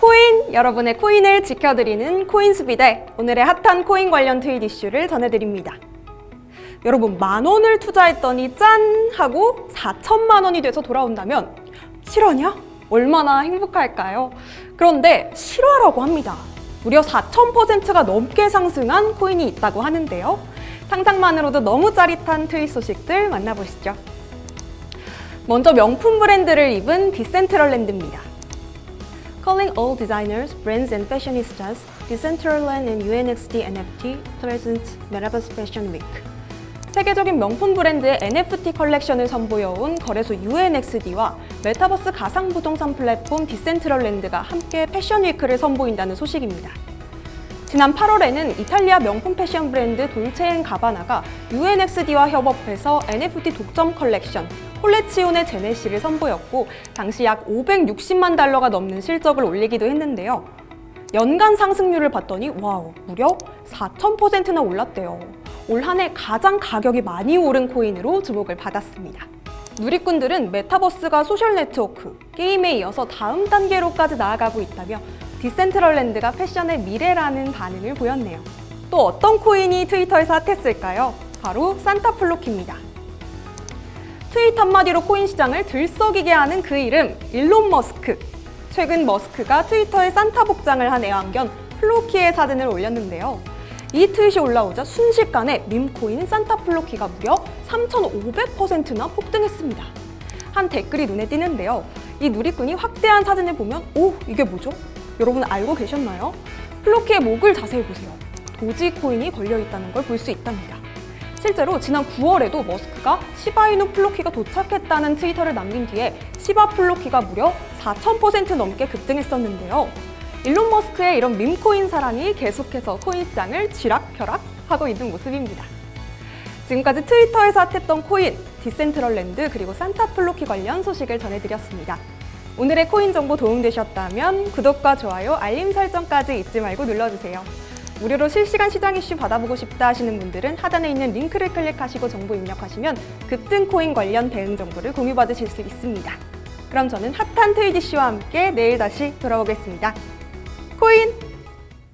코인, 여러분의 코인을 지켜드리는 코인 수비대. 오늘의 핫한 코인 관련 트윗 이슈를 전해드립니다. 여러분, 만 원을 투자했더니 짠! 하고 4천만 원이 돼서 돌아온다면 실화냐? 얼마나 행복할까요? 그런데 실화라고 합니다. 무려 4,000%가 넘게 상승한 코인이 있다고 하는데요. 상상만으로도 너무 짜릿한 트윗 소식들 만나보시죠. 먼저 명품 브랜드를 입은 디센트럴랜드입니다. Calling all designers, brands and fashionistas, Decentraland and UNXT NFT presents Metaverse Fashion Week. 세계적인 명품 브랜드의 NFT 컬렉션을 선보여온 거래소 UNXD와 메타버스 가상 부동산 플랫폼 디센트럴랜드가 함께 패션 위크를 선보인다는 소식입니다. 지난 8월에는 이탈리아 명품 패션 브랜드 돌체앤 가바나가 UNXD와 협업해서 NFT 독점 컬렉션 콜레치온의 제네시를 선보였고 당시 약 560만 달러가 넘는 실적을 올리기도 했는데요. 연간 상승률을 봤더니 와우 무려 4,000%나 올랐대요. 올 한 해 가장 가격이 많이 오른 코인으로 주목을 받았습니다. 누리꾼들은 메타버스가 소셜 네트워크, 게임에 이어서 다음 단계로까지 나아가고 있다며 디센트럴랜드가 패션의 미래라는 반응을 보였네요. 또 어떤 코인이 트위터에서 핫했을까요? 바로 산타플로키입니다. 트윗 한마디로 코인 시장을 들썩이게 하는 그 이름 일론 머스크. 최근 머스크가 트위터에 산타 복장을 한 애완견 플로키의 사진을 올렸는데요. 이 트윗이 올라오자 순식간에 밈코인 산타플로키가 무려 3,500%나 폭등했습니다. 한 댓글이 눈에 띄는데요. 이 누리꾼이 확대한 사진을 보면 오 이게 뭐죠? 여러분 알고 계셨나요? 플로키의 목을 자세히 보세요. 도지코인이 걸려 있다는 걸 볼 수 있답니다. 실제로 지난 9월에도 머스크가 시바이누 플로키가 도착했다는 트위터를 남긴 뒤에 시바 플로키가 무려 4,000% 넘게 급등했었는데요. 일론 머스크의 이런 밈코인 사랑이 계속해서 코인 시장을 쥐락펴락하고 있는 모습입니다. 지금까지 트위터에서 핫했던 코인, 디센트럴랜드 그리고 산타 플로키 관련 소식을 전해드렸습니다. 오늘의 코인 정보 도움되셨다면 구독과 좋아요, 알림 설정까지 잊지 말고 눌러주세요. 무료로 실시간 시장 이슈 받아보고 싶다 하시는 분들은 하단에 있는 링크를 클릭하시고 정보 입력하시면 급등 코인 관련 대응 정보를 공유받으실 수 있습니다. 그럼 저는 핫한 트윗 이슈와 함께 내일 다시 돌아오겠습니다. 코인